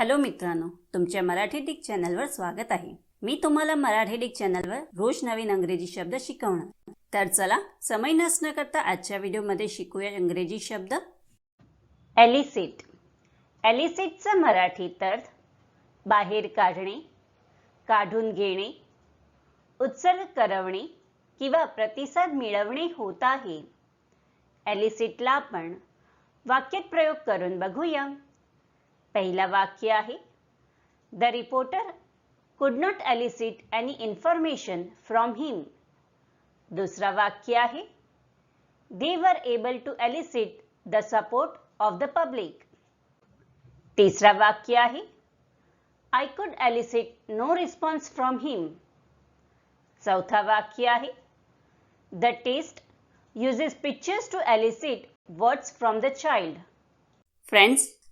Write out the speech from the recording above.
Hello मित्रांनो तुमच्या Marathi Dick चॅनलवर स्वागत आहे. मी तुम्हाला मराठी डिक चॅनलवर रोज नवीन अंग्रेजी शब्द शिकवणार. तर चला समय नसणं करता आजच्या व्हिडिओमध्ये शिकूया इंग्रजी शब्द. एलिसिट एलिसिटचा मराठी अर्थ बाहेर काढणे काढून घेणे उत्सर्ग करवणे किंवा प्रतिसाद मिळवणे होत आहे. एलिसिटला आपण वाक्यात प्रयोग करून बघूया. पहिला वाक्य आहे. The reporter could not elicit any information from him दुसरा वाक्य आहे. They were able to elicit the support of the public तिसरा वाक्य आहे. I could elicit no response from him चौथा वाक्य आहे. The taste uses pictures to elicit words from the child. Friends